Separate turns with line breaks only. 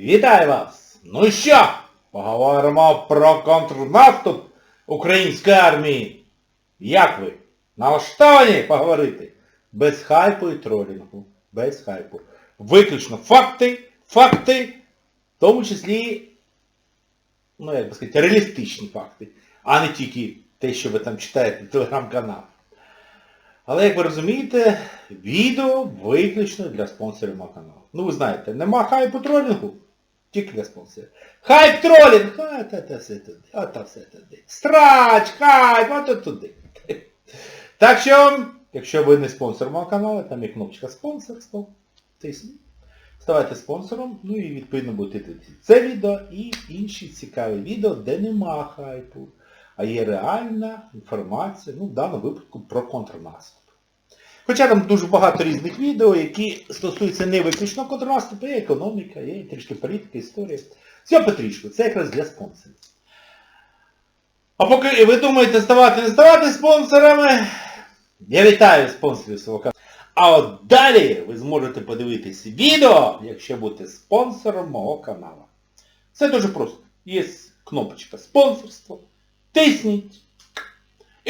Вітаю вас! Ну що, поговоримо про контрнаступ української армії. Як ви? Налаштовані поговорити? Без хайпу і тролінгу. Без хайпу. Виключно факти, факти, в тому числі, ну як би сказати, реалістичні факти, а не тільки те, що ви там читаєте в телеграм-каналах. Але, як ви розумієте, відео виключно для спонсорів мого каналу. Ну ви знаєте, нема хайпу тролінгу, для спонсорів. Хайп тролінг! А, та, та все туди, а та все туди. Страч, хайп, а то туди. Так що, якщо ви не спонсор мого каналу, там є кнопочка спонсорство, тисніть. Ставайте спонсором, ну і відповідно будете дивитися це відео і інші цікаві відео, де нема хайпу, а є реальна інформація, ну в даному випадку про контрнаступ. Хоча там дуже багато різних відео, які стосуються не виключно контрнаступу, є економіка, є трішки політика, історія. Все потрішку, це якраз для спонсорів. А поки ви думаєте ставати, не ставати спонсорами, я вітаю спонсорів свого каналу. А от далі ви зможете подивитись відео, якщо будете спонсором мого каналу. Це дуже просто. Є кнопочка спонсорство. Тисніть.